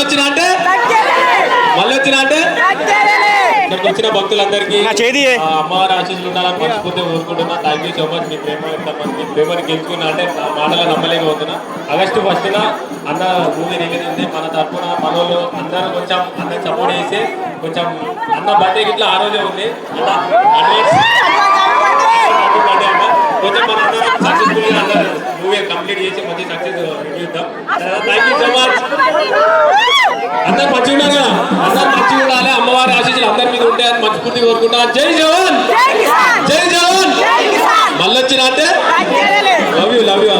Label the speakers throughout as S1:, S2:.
S1: వచ్చిన అంటే?
S2: మళ్ళీ వచ్చిన అంటే
S1: ఇక్కడికి వచ్చిన భక్తులందరికీ అమ్మవారి ఆశీస్సులు ఉండాలని మర్చిపోతే ఊరుకుంటున్నా థ్యాంక్ యూ సో మచ్ మీ ప్రేమ మీ ప్రేమని గెలుచుకున్నా అంటే మాటలు నమ్మలేకపోతున్నా. ఆగస్టు ఫస్ట్న అన్న మూవీ రిలీజ్ ఉంది. మన తరఫున మనోళ్ళు అందరూ కొంచెం అన్న సపోర్ట్ చేసి కొంచెం అన్న బర్త్డే ఇట్లా ఆ రోజే ఉంది. కొంచెం మన మూవీ కంప్లీట్ చేసి మంచి success release thank you so much మనస్ఫూర్తి కోరుకుంటా. జై జవాన్! జై జవాన్! మళ్ళీ వచ్చిన అంటే? లవ్ యూ లవ్ యూ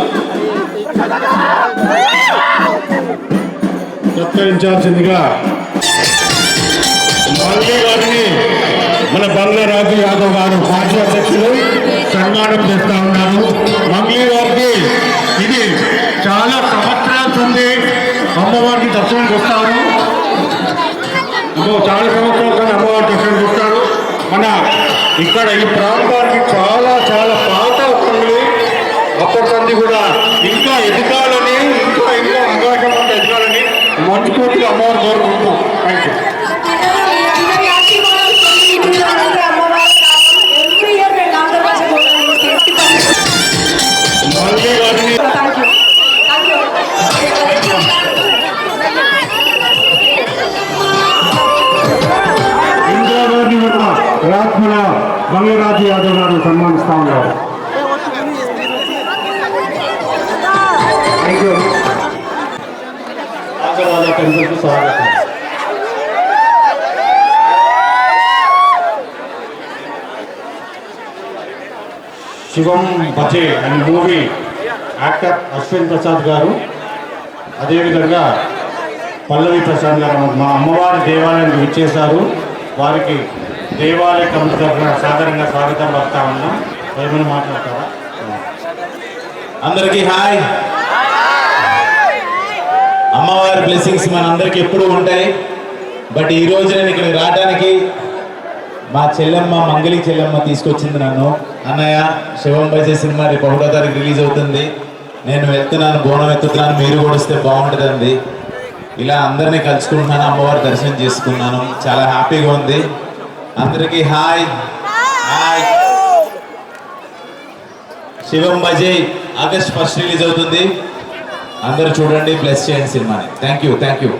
S3: గారిని మన బంగ్లారాజు యాదవ్ గారు పార్టీ అధ్యక్షులు సన్మానం చేస్తా ఉన్నారు. మంగ్లీ గారికి ఇది చాలా సంవత్సరాల నుండి అమ్మవారికి దర్శనం వస్తారు అమ్మో చాలా సంవత్సరాల నుండి అమ్మవారి దర్శనం వస్తారు మన ఇక్కడ ఈ ప్రాంతానికి చాలా చాలా పాత వస్తుంది అప్పటి కూడా ఇంకా రాత్మల బంగరాజు యాదవ్ గారు సన్మానిస్తా ఉన్నారు. స్వాగతం Shivam Bache and movie actor Ashwin Prasad గారు. అదేవిధంగా పల్లవి ప్రసాద్ గారు మా అమ్మవారి దేవాలయానికి విచ్చేశారు. వారికి దేవాలయ కమిటీ తరఫున సాధారణంగా స్వాగతం పలుకుతా ఉన్నాం. ఏమైనా మాట్లాడతారా?
S4: అందరికీ హాయ్. అమ్మవారి బ్లెస్సింగ్స్ మనందరికి ఎప్పుడు ఉంటాయి. బట్ ఈ రోజు నేను ఇక్కడికి రావడానికి మా చెల్లెమ్మ మంగళి చెల్లెమ్మ తీసుకొచ్చింది నన్ను. అన్నయ్య శివం బైజే సినిమా రేపు ఒకటో తారీఖు రిలీజ్ అవుతుంది. నేను వెళ్తున్నాను బోనం ఎత్తుతున్నాను మీరు కూడా వస్తే బాగుంటుందండి. ఇలా అందరినీ కలుసుకుంటున్నాను అమ్మవారి దర్శనం చేసుకున్నాను. చాలా హ్యాపీగా ఉంది. అందరికీ hi. Hi. Shivam Bhaje August first release అవుతుంది. అందరు చూడండి ప్లస్ చేయండి సినిమాని. Thank you thank you